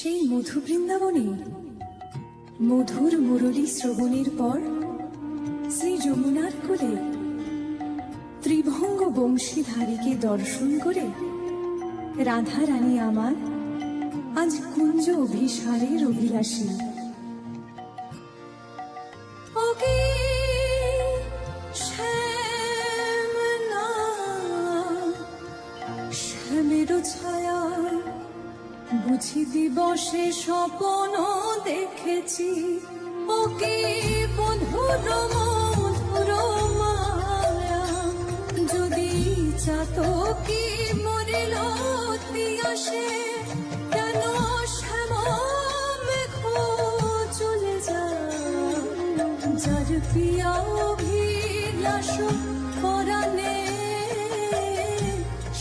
সেই মধু বৃন্দাবনে মধুর মুরলী শ্রবণের পর শ্রী যমুনার কোলে ত্রিভঙ্গ বংশীধারীকে দর্শন করে রাধা রানী আমার আজ কুঞ্জ অভিসারের অভিলাষী। ওকে শ্যামনা শ্যামের ছায়া বুঝি দিবসে স্বপন দেখেছি। ওকে বধুর মধুর মায়া যদি চাতকি মরিল আসে, কেন শ্যাম চলে যায়? যার প্রিয়া অভিলাষ পরাণে,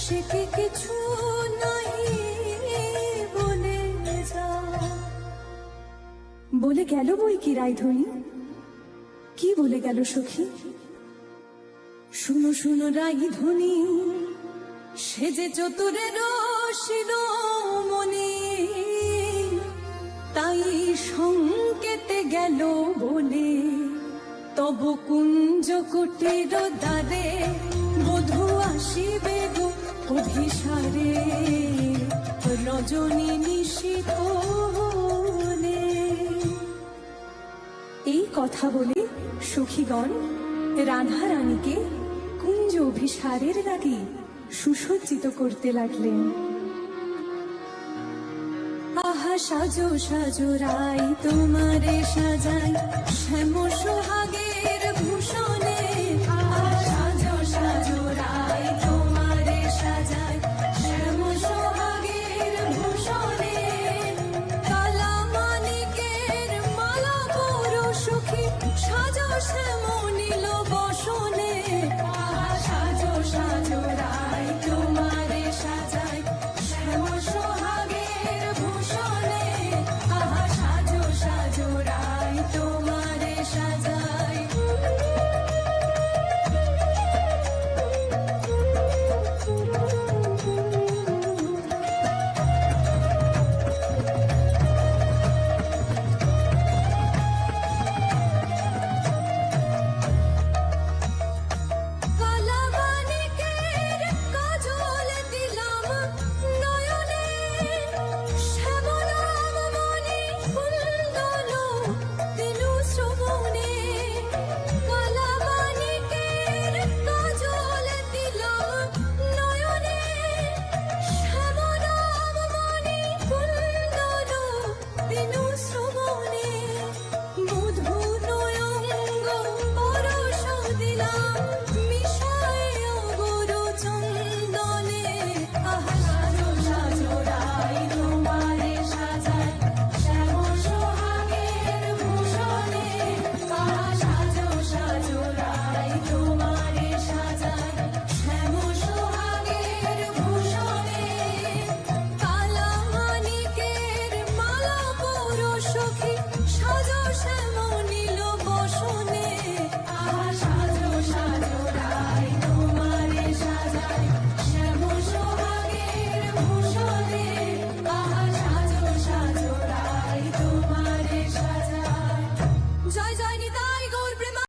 সে বলে গেল বই কি রায়ধনী কি বলে গেল সখী? শুনো শুনো রায়ধনী সে যে চতুরে চতুরের শিরোমণি তাই সংকেতে গেল বলে তব কুঞ্জ কুটির দ্বারে বধু আসিবে গো অভিসারে। রজনী নিশিত কথা বলে সখীগণ রাধা রানীকে কুঞ্জ অভিসারের লাগে সুসজ্জিত করতে লাগলেন। আহা, সাজো সাজো রাই তোমারে সাজাই, শ্যাম, সোহাগে সে মনিল।